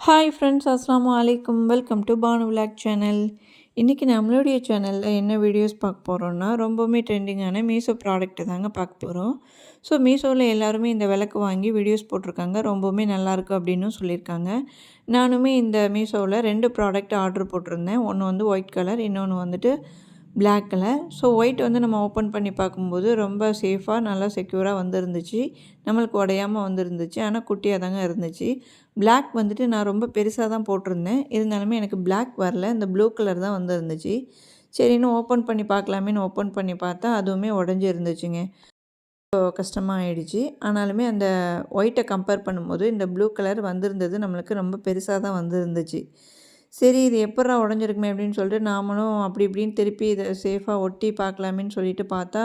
Hi friends அஸ்லாம் வலைக்கம் welcome to Banu vlog channel இன்றைக்கி நம்மளுடைய சேனலில் என்ன வீடியோஸ் பார்க்க போகிறோன்னா ரொம்பவுமே ட்ரெண்டிங்கான மீஷோ ப்ராடக்ட்டு தாங்க பார்க்க போகிறோம் ஸோ மீஷோவில் எல்லாருமே இந்த விளக்கு வாங்கி வீடியோஸ் போட்டிருக்காங்க. ரொம்பவுமே நல்லாயிருக்கு அப்படின்னு சொல்லியிருக்காங்க. நானுமே இந்த மீஷோவில் ரெண்டு ப்ராடக்ட் ஆர்டர் போட்டிருந்தேன். ஒன்று வந்து ஒயிட் கலர் இன்னொன்று வந்துட்டு பிளாக் கலர் ஸோ ஒயிட் வந்து நம்ம ஓப்பன் பண்ணி பார்க்கும்போது ரொம்ப சேஃபாக நல்லா செக்யூராக வந்துருந்துச்சு. நம்மளுக்கு உடையாமல் வந்துருந்துச்சு. ஆனால் குட்டியாக தாங்க இருந்துச்சு. பிளாக் வந்துட்டு நான் ரொம்ப பெருசாக தான் போட்டிருந்தேன். இருந்தாலுமே எனக்கு பிளாக் வரல. இந்த ப்ளூ கலர் தான் வந்துருந்துச்சு. சரின்னு ஓப்பன் பண்ணி பார்க்கலாமேன்னு ஓப்பன் பண்ணி பார்த்தா அதுவுமே உடஞ்சி இருந்துச்சுங்க கஷ்டமாக ஆயிடுச்சு. ஆனாலுமே அந்த ஒயிட்டை கம்பேர் பண்ணும்போது இந்த ப்ளூ கலர் வந்திருந்தது நம்மளுக்கு ரொம்ப பெருசாக தான் வந்துருந்துச்சு. சரி இது எப்பட்றா உடஞ்சிருக்குமே அப்படின்னு சொல்லிட்டு நாமளும் அப்படி இப்படின்னு திருப்பி இதை சேஃபாக ஒட்டி பார்க்கலாமேன்னு சொல்லிட்டு பார்த்தா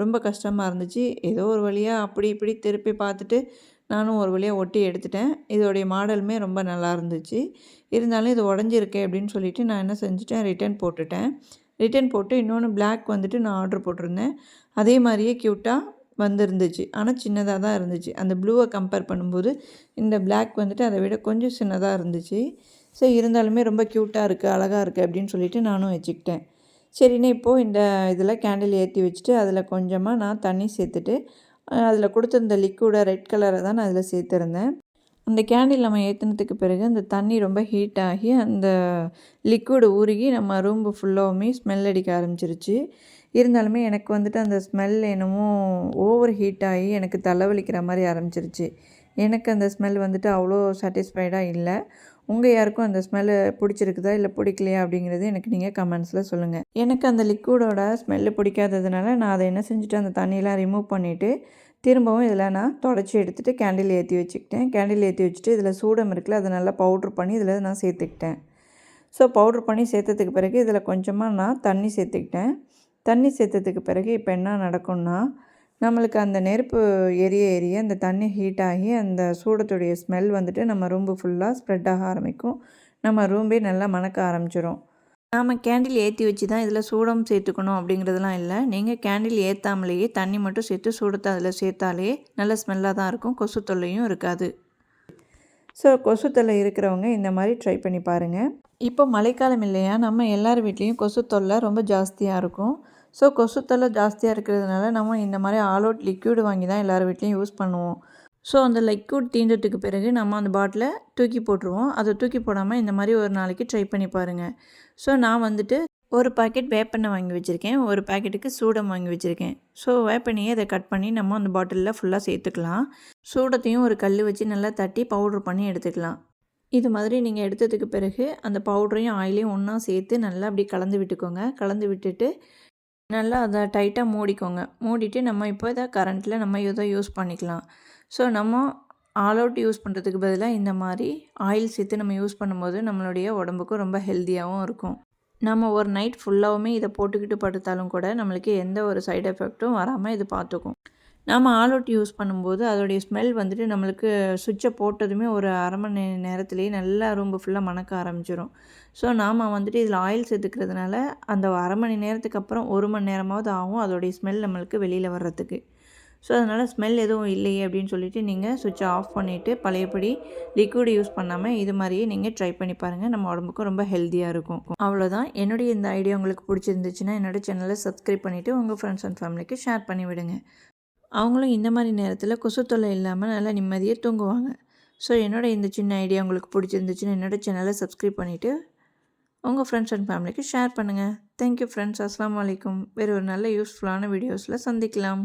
ரொம்ப கஷ்டமாக இருந்துச்சு. ஏதோ ஒரு வழியாக அப்படி இப்படி திருப்பி பார்த்துட்டு நானும் ஒரு வழியாக ஒட்டி எடுத்துட்டேன். இதோடைய மாடலுமே ரொம்ப நல்லா இருந்துச்சு. இருந்தாலும் இது உடஞ்சிருக்கே அப்படின்னு சொல்லிட்டு நான் என்ன செஞ்சுட்டேன் ரிட்டர்ன் போட்டுட்டேன். ரிட்டன் போட்டு இன்னொன்று பிளாக் வந்துட்டு நான் ஆர்டர் போட்டிருந்தேன். அதே மாதிரியே க்யூட்டாக வந்துருந்துச்சு. ஆனால் சின்னதாக தான் இருந்துச்சு. அந்த ப்ளூவை கம்பேர் பண்ணும்போது இந்த பிளாக் வந்துட்டு அதை விட கொஞ்சம் சின்னதாக இருந்துச்சு. ஸோ இருந்தாலுமே ரொம்ப க்யூட்டாக இருக்குது அழகாக இருக்குது அப்படின்னு சொல்லிவிட்டு நானும் வச்சுக்கிட்டேன். சரின்னு இப்போது இந்த இதில் கேண்டில் ஏற்றி வச்சுட்டு அதில் கொஞ்சமாக நான் தண்ணி சேர்த்துட்டு அதில் கொடுத்துருந்த லிக்விடை ரெட் கலரை தான் நான் அதில் சேர்த்துருந்தேன். அந்த கேண்டில் நம்ம ஏற்றினதுக்கு பிறகு அந்த தண்ணி ரொம்ப ஹீட் ஆகி அந்த லிக்விடு உருகி நம்ம ரூம்பு ஃபுல்லாகவுமே ஸ்மெல் அடிக்க ஆரம்பிச்சிருச்சு. இருந்தாலுமே எனக்கு வந்துட்டு அந்த ஸ்மெல் என்னமோ ஓவர் ஹீட் ஆகி எனக்கு தலைவலிக்கிற மாதிரி ஆரம்பிச்சிருச்சு. எனக்கு அந்த ஸ்மெல் வந்துட்டு அவ்வளோ சாட்டிஸ்ஃபைடாக இல்லை. உங்கள் யாருக்கும் அந்த ஸ்மெல்லு பிடிச்சிருக்குதா இல்லை பிடிக்கலையா அப்படிங்கிறது எனக்கு நீங்கள் கமெண்ட்ஸில் சொல்லுங்கள் எனக்கு அந்த லிக்விடோட ஸ்மெல்லு பிடிக்காததுனால நான் அதை என்ன செஞ்சுட்டு அந்த தண்ணியெலாம் ரிமூவ் பண்ணிவிட்டு திரும்பவும் இதில் நான் தொடச்சி எடுத்துகிட்டு கேண்டில் ஏற்றி வச்சுக்கிட்டேன். கேண்டில் ஏற்றி வச்சுட்டு இதில் சூடம் இருக்குல்ல அதை நல்லா பவுட்ரு பண்ணி இதில் நான் சேர்த்துக்கிட்டேன். ஸோ பவுட்ரு பண்ணி சேர்த்ததுக்கு பிறகு இதில் கொஞ்சமாக நான் தண்ணி சேர்த்துக்கிட்டேன். தண்ணி சேர்த்ததுக்கு பிறகு இப்போ என்ன நடக்கும்னா நம்மளுக்கு அந்த நெருப்பு எரிய எரிய அந்த தண்ணி ஹீட் ஆகி அந்த சூடத்துடைய ஸ்மெல் வந்துட்டு நம்ம ரூம்பு ஃபுல்லாக ஸ்ப்ரெட் ஆக ஆரம்பிக்கும். நம்ம ரூம்பே நல்லா மணக்க ஆரம்பிச்சிடும் நாம் கேண்டில் ஏற்றி வச்சு தான் இதில் சூடம் சேர்த்துக்கணும் அப்படிங்கிறதுலாம் இல்லை. நீங்கள் கேண்டில் ஏற்றாமலேயே தண்ணி மட்டும் சேர்த்து சூடத்தை அதில் சேர்த்தாலே நல்ல ஸ்மெல்லாக தான் இருக்கும். கொசு தொல்லையும் இருக்காது. ஸோ கொசு தொல்லை இருக்கிறவங்க இந்த மாதிரி ட்ரை பண்ணி பாருங்கள் இப்போ மழைக்காலம் இல்லையா? நம்ம எல்லார் வீட்லேயும் கொசு தொல்லை ரொம்ப ஜாஸ்தியாக இருக்கும். ஸோ கொசு தொல்லை ஜாஸ்தியாக இருக்கிறதுனால நம்ம இந்த மாதிரி ஆல் அவுட் லிக்யூடு வாங்கி தான் எல்லார் வீட்லேயும் யூஸ் பண்ணுவோம். ஸோ அந்த லிக்யூட் தீண்டத்துக்கு பிறகு நம்ம அந்த பாட்டிலை தூக்கி போட்டுருவோம். அதை தூக்கி போடாமல் இந்த மாதிரி ஒரு நாளைக்கு ட்ரை பண்ணி பாருங்கள் ஸோ நான் வந்துட்டு ஒரு பாக்கெட் வேப்பெண்ணெய் வாங்கி வச்சுருக்கேன். ஒரு பாக்கெட்டுக்கு சூடம் வாங்கி வச்சுருக்கேன். ஸோ வேப்பெண்ணையை அதை கட் பண்ணி நம்ம அந்த பாட்டிலில் ஃபுல்லாக சேர்த்துக்கலாம். சூடத்தையும் ஒரு கல் வச்சு நல்லா தட்டி பவுட்ரு பண்ணி எடுத்துக்கலாம். இது மாதிரி நீங்கள் எடுத்ததுக்கு பிறகு அந்த பவுடரையும் ஆயிலையும் ஒன்றா சேர்த்து நல்லா அப்படி கலந்து விட்டுக்கோங்க. கலந்து விட்டுட்டு நல்லா அதை டைட்டாக மூடிக்கோங்க. மூடிட்டு நம்ம இப்போ இதை கரண்ட்டில் நம்ம இதை யூஸ் பண்ணிக்கலாம். ஸோ நம்ம ஆல் அவுட் யூஸ் பண்ணுறதுக்கு பதிலாக இந்த மாதிரி ஆயில் சேர்த்து நம்ம யூஸ் பண்ணும்போது நம்மளுடைய உடம்புக்கும் ரொம்ப ஹெல்த்தியாகவும் இருக்கும். நம்ம ஒரு நைட் ஃபுல்லாகவுமே இதை போட்டுக்கிட்டு படுத்தாலும் கூட நம்மளுக்கு எந்த ஒரு சைடு எஃபெக்ட்டும் வராமல் இது பார்த்துக்கும். நாம் ஆல் அவுட் யூஸ் பண்ணும்போது அதோடைய ஸ்மெல் வந்துட்டு நம்மளுக்கு சுவிட்சை போட்டதுமே ஒரு அரை மணி நேரத்துலேயே நல்லா ரூம்பு ஃபுல்லாக மணக்க ஆரம்பிச்சிடும் ஸோ நாம் வந்துட்டு இதில் ஆயில் சேர்த்துக்கிறதுனால அந்த அரை மணி நேரத்துக்கு அப்புறம் ஒரு மணி நேரமாவது ஆகும் அதோடைய ஸ்மெல் நம்மளுக்கு வெளியில் வர்றதுக்கு. ஸோ அதனால் ஸ்மெல் எதுவும் இல்லையே அப்படின்னு சொல்லிவிட்டு நீங்கள் சுவிட்சை ஆஃப் பண்ணிவிட்டு பழையபடி லிக்விட் யூஸ் பண்ணாமல் இது மாதிரியே நீங்கள் ட்ரை பண்ணி பாருங்கள் நம்ம உடம்புக்கு ரொம்ப ஹெல்த்தியாக இருக்கும். அவ்வளோதான் என்னுடைய இந்த ஐடியா உங்களுக்கு பிடிச்சிருந்துச்சுன்னா என்னோடய சேனலை சப்ஸ்கிரைப் பண்ணிவிட்டு உங்கள் ஃப்ரெண்ட்ஸ் அண்ட் ஃபேமிலிக்கு ஷேர் பண்ணி விடுங்க அவங்களும் இந்த மாதிரி நேரத்தில் கொசு தொல்லை இல்லாமல் நல்லா நிம்மதியாக தூங்குவாங்க. ஸோ என்னோடய இந்த சின்ன ஐடியா உங்களுக்கு பிடிச்சிருந்துச்சுன்னு என்னோடய சேனலை சப்ஸ்கிரைப் பண்ணிவிட்டு உங்கள் ஃப்ரெண்ட்ஸ் அண்ட் ஃபேமிலிக்கு ஷேர் பண்ணுங்கள் தேங்க்யூ ஃப்ரெண்ட்ஸ் அஸ்லாம் வலைக்கும் வேறு ஒரு நல்ல யூஸ்ஃபுல்லான வீடியோஸில் சந்திக்கலாம்.